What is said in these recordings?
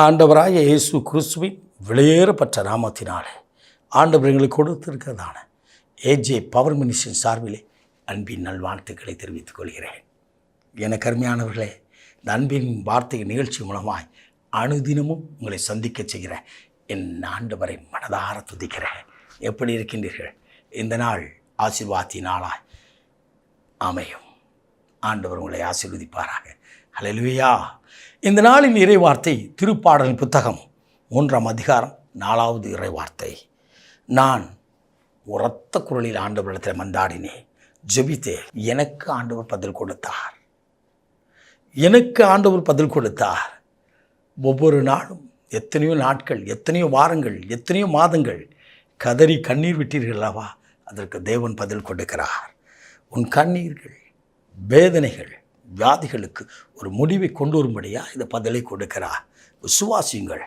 ஆண்டவராய இயேசு கிறிஸ்துவின் வெளியேறப்பட்ட நாமத்தினாலே ஆண்டவர் எங்களுக்கு கொடுத்திருக்கிறதான ஏஜே பவர் மினிஸ்டின் சார்பிலே அன்பின் நல்வாழ்த்துக்களை தெரிவித்துக் கொள்கிறேன். என கருமையானவர்களே இந்த அன்பின் வார்த்தை நிகழ்ச்சி மூலமாய் அனுதினமும் உங்களை சந்திக்க செய்கிற என் ஆண்டவரை மனதார துதிக்கிறேன். எப்படி இருக்கின்றீர்கள்? இந்த நாள் ஆசிர்வாதி நாளாய் அமையும். ஆண்டவர் உங்களை ஆசீர்வதிப்பாராக. ஹalleluya இந்த நாளின் இறைவார்த்தை திருப்பாடல் புத்தகம் மூன்றாம் அதிகாரம் நாலாவது இறைவார்த்தை. நான் உரத்த குரலில் ஆண்டவரிடத்தில் மந்தாடினேன் ஜெபித்தேன் எனக்கு ஆண்டவர் பதில் கொடுத்தார். எனக்கு ஆண்டவர் பதில் கொடுத்தார். ஒவ்வொரு நாளும் எத்தனையோ நாட்கள் எத்தனையோ வாரங்கள் எத்தனையோ மாதங்கள் கதறி கண்ணீர் விட்டீர்கள் அல்லவா? அதற்கு தேவன் பதில் கொடுக்கிறார். உன் கண்ணீர்கள் வேதனைகள் வியாதிகளுக்கு ஒரு முடிவை கொண்டு வரும்படியாக இந்த பதிலை கொடுக்கிறார் விசுவாசியுங்கள்.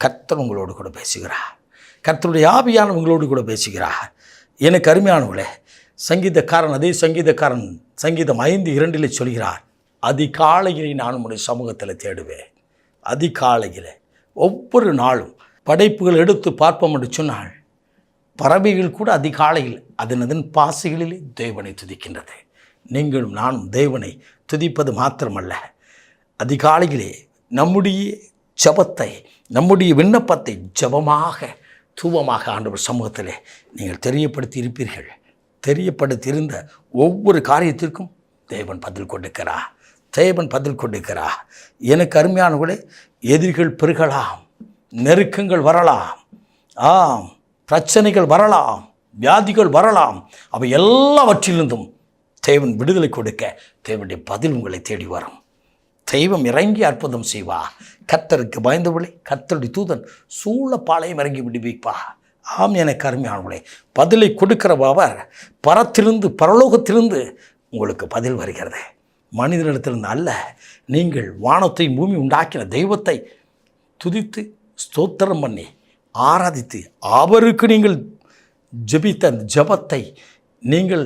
கர்த்தர் உங்களோடு கூட பேசுகிறார் கர்த்தருடைய ஆவியான உங்களோடு கூட பேசுகிறார் எனக்கு அருமையானவங்களே சங்கீதக்காரன் அதே சங்கீதக்காரன் சங்கீதம் ஐந்து இரண்டிலே சொல்கிறார் அதிகாலையிலே நான் உடைய சமூகத்தில் தேடுவேன். அதிகாலையில் ஒவ்வொரு நாளும் படைப்புகள் எடுத்து பார்ப்போம் என்று சொன்னால் பறவைகள் கூட அதிகாலையில் அதன் பாசைகளிலே தேவனை துதிக்கின்றது. நீங்களும் நானும் தேவனை துதிப்பது மாத்திரமல்ல. அதிகாலையிலே நம்முடைய ஜபத்தை நம்முடைய விண்ணப்பத்தை ஜபமாக தூவமாக ஆண்டவர் சமூகத்திலே நீங்கள் தெரியப்படுத்தி இருப்பீர்கள் தெரியப்படுத்தியிருந்த ஒவ்வொரு காரியத்திற்கும் தேவன் பதில் கொடுக்கிறார். தேவன் பதில் கொடுக்கிறார். எனக்கு அருமையானவர்களே எதிரிகள் பெருகலாம் நெருக்கங்கள் வரலாம் ஆம் பிரச்சனைகள் வரலாம் வியாதிகள் வரலாம் அவை எல்லாவற்றிலிருந்தும் தேவன் விடுதலை கொடுக்க தேவனுடைய பதில் உங்களை தேடி வரும். தெய்வம் இறங்கி அற்புதம் செய்வா. கர்த்தருக்கு பயந்தவளே கர்த்தருடைய தூதன் சூழப்பாளையம் இறங்கி விடுவிப்பா. ஆம் என கருமையானவளே பதிலை கொடுக்கிற அவர் பரத்திலிருந்து பரலோகத்திலிருந்து உங்களுக்கு பதில் வருகிறது. மனிதனிடத்திலிருந்து அல்ல நீங்கள் வானத்தை பூமி உண்டாக்கின தெய்வத்தை துதித்து ஸ்தோத்திரம் பண்ணி ஆராதித்து அவருக்கு நீங்கள் ஜெபித்த அந்த ஜெபத்தை நீங்கள்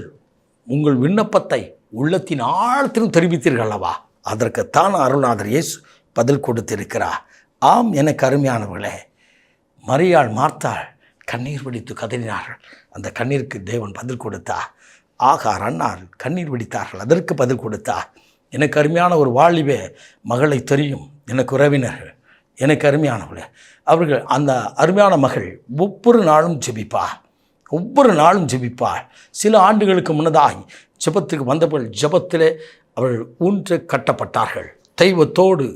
உங்கள் விண்ணப்பத்தை உள்ளத்தின் ஆழத்திலும் தெரிவித்தீர்கள் அல்லவா அதற்குத்தான் அருள்நாதர் இயேசு பதில் கொடுத்திருக்கிறார். ஆம் எனக்கு அருமையானவர்களே மரியாள் மார்த்தாள் கண்ணீர் வெடித்து கதறினார்கள். அந்த கண்ணீருக்கு தேவன் பதில் கொடுத்தா ஆகார் அன்னார் கண்ணீர் வெடித்தார்கள் அதற்கு பதில் கொடுத்தா எனக்கு அருமையான ஒரு வாலிபே மகளை தெரியும் எனக்கு உறவினர்கள். எனக்கு அருமையானவர்கள் அவர்கள் அந்த அருமையான மகள் ஒவ்வொரு நாளும் ஜெபிப்பா ஒவ்வொரு நாளும் ஜெபிப்பார். சில ஆண்டுகளுக்கு முன்னதாய் ஜெபத்துக்கு வந்தவர்கள் ஜெபத்திலே அவர்கள் ஊன்று கட்டப்பட்டார்கள். தெய்வத்தோடு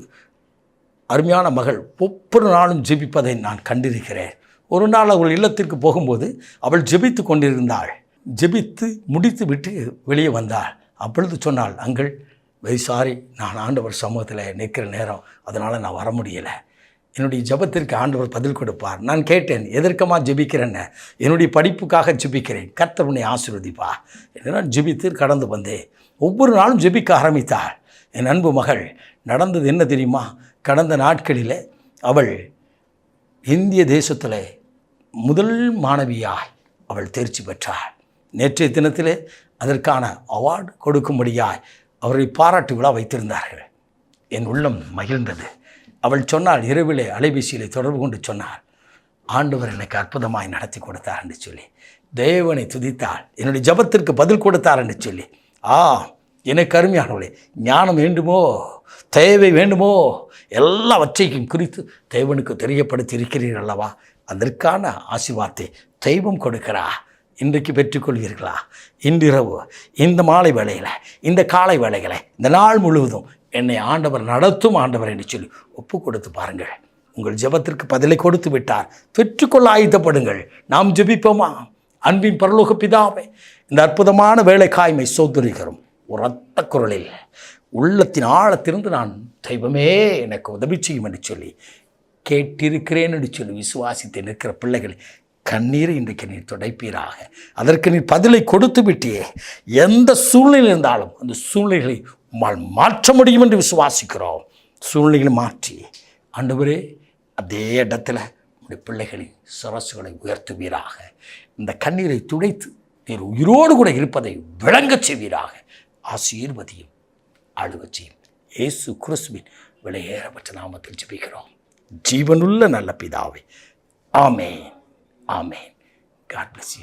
அருமையான மகள் ஒவ்வொரு நாளும் ஜெபிப்பதை நான் கண்டிருக்கிறேன். ஒரு நாள் அவள் இல்லத்திற்கு போகும்போது அவள் ஜெபித்து கொண்டிருந்தாள். ஜெபித்து முடித்து விட்டு வெளியே வந்தாள். அப்பொழுது சொன்னாள் அங்கள் வெரி சாரி நான் ஆண்டவர் சமூகத்தில் நிற்கிற நேரம். அதனால் நான் வர முடியலை. என்னுடைய ஜெபத்திற்கு ஆண்டவர் பதில் கொடுப்பார். நான் கேட்டேன் எதற்கமாக ஜெபிக்கிறேன்னு? என்னுடைய படிப்புக்காக ஜெபிக்கிறேன். கர்த்தர் உன்னை ஆசிர்வதிப்பா. என்று நான் ஜெபித்து கடந்து வந்தேன். ஒவ்வொரு நாளும் ஜெபிக்க ஆரம்பித்தாள். என் அன்பு மகள் நடந்தது என்ன தெரியுமா? கடந்த நாட்களில் அவள் இந்திய தேசத்தில் முதல் மாணவியாய் அவள் தேர்ச்சி பெற்றாள். நேற்றைய தினத்திலே அதற்கான அவார்டு கொடுக்கும்படியாய் அவரை பாராட்டு விழா வைத்திருந்தார்கள். என் உள்ளம் மகிழ்ந்தது. அவள் சொன்னாள் இரவிலே அலைபேசியிலே தொடர்பு கொண்டு சொன்னாள் ஆண்டவர் எனக்கு அற்புதமாய் நடத்தி கொடுத்தார் என்று சொல்லி. தேவனை துதித்தாள் என்னுடைய ஜபத்திற்கு பதில் கொடுத்தார் என்று சொல்லி. ஆ எனக்கு அருமையானவளே ஞானம் வேண்டுமோ? தேவை வேண்டுமோ? எல்லாவற்றையும் குறித்து தேவனுக்கு தெரியப்படுத்தி இருக்கிறீர்கள் அல்லவா? அதற்கான ஆசிர்வாதத்தை தெய்வம் கொடுக்கிறா. இன்றைக்கு பெற்றுக்கொள்வீர்களா? இன்றிரவு இந்த மாலை வேளையில் இந்த காலை வேளைகளை இந்த நாள் முழுவதும் என்னை ஆண்டவர் நடத்தும் ஆண்டவர் என்று சொல்லி ஒப்பு கொடுத்து பாருங்கள். உங்கள் ஜெபத்திற்கு பதிலை கொடுத்து விட்டார். பெற்றுக்கொள்ள ஆயுதப்படுங்கள் நாம் ஜெபிப்போமா? அன்பின் பரலோக பிதாவே இந்த அற்புதமான வேலைக்காய்மை சோதரிக்கிறோம். உரத்த குரலில் உள்ளத்தின் ஆழத்திலிருந்து நான் தெய்வமே எனக்கு உதவி செய்யும் என்று சொல்லி கேட்டிருக்கிறேன் என்று சொல்லி விசுவாசித்து நிற்கிற பிள்ளைகள் கண்ணீரை இன்றைக்கு நீர் துடைப்பீராக. அதற்கு நீர் பதிலை கொடுத்து விட்டியே எந்த சூழ்நிலை இருந்தாலும் அந்த சூழ்நிலைகளை மாற்ற முடியும் என்று விசுவாசிக்கிறோம். சூழ்நிலைகளை மாற்றி ஆண்டவரே அதே இடத்துல உடைய பிள்ளைகளின் சரசுகளை உயர்த்துவீராக. இந்த கண்ணீரை துடைத்து நீர் உயிரோடு கூட இருப்பதை விளங்கச் செய்வீராக. ஆசீர்வதியும் ஆளுகச் செய்யும். இயேசு கிறிஸ்துவின் விலையேறப்பட்ட நாமத்தில் ஜபிக்கிறோம். ஜீவனுள்ள நல்ல பிதாவே. ஆமேன். ஆமேன். God bless you